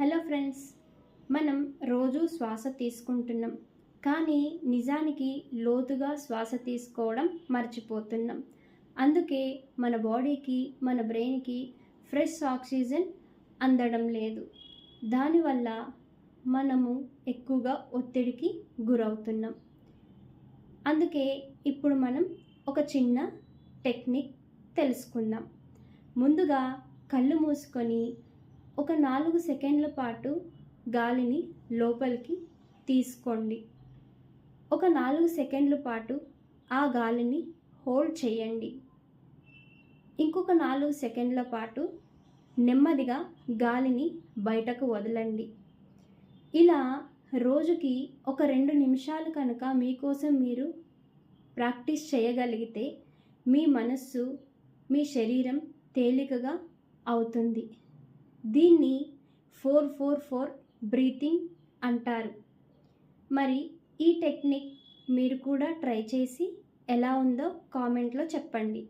Hello friends మనం రోజు శ్వాస తీసుకుంటున్నాం. కానీ నిజానికి లోతుగా శ్వాస తీసుకోవడం మర్చిపోతున్నాం. అందుకే మన బాడీకి మన బ్రెయిన్కి ఫ్రెష్ ఆక్సిజన్ అందడం లేదు. దానివల్ల మనము ఎక్కువగా ఒత్తిడికి గురవుతున్నాం. అందుకే ఇప్పుడు మనం ఒక చిన్న టెక్నిక్ తెలుసుకుందాం. ముందుగా కళ్ళు మూసుకొని ఒక నాలుగు సెకండ్ల పాటు గాలిని లోపలికి తీసుకోండి. ఒక నాలుగు సెకండ్ల పాటు ఆ గాలిని హోల్డ్ చేయండి. ఇంకొక నాలుగు సెకండ్ల పాటు నెమ్మదిగా గాలిని బయటకు వదలండి. ఇలా రోజుకి ఒక రెండు నిమిషాలు కనుక మీకోసం మీరు ప్రాక్టీస్ చేయగలిగితే మీ మనస్సు మీ శరీరం తేలికగా అవుతుంది. దీన్ని ఫోర్ ఫోర్ ఫోర్ బ్రీతింగ్ అంటారు. మరి ఈ టెక్నిక్ మీరు కూడా ట్రై చేసి ఎలా ఉందో కామెంట్లో చెప్పండి.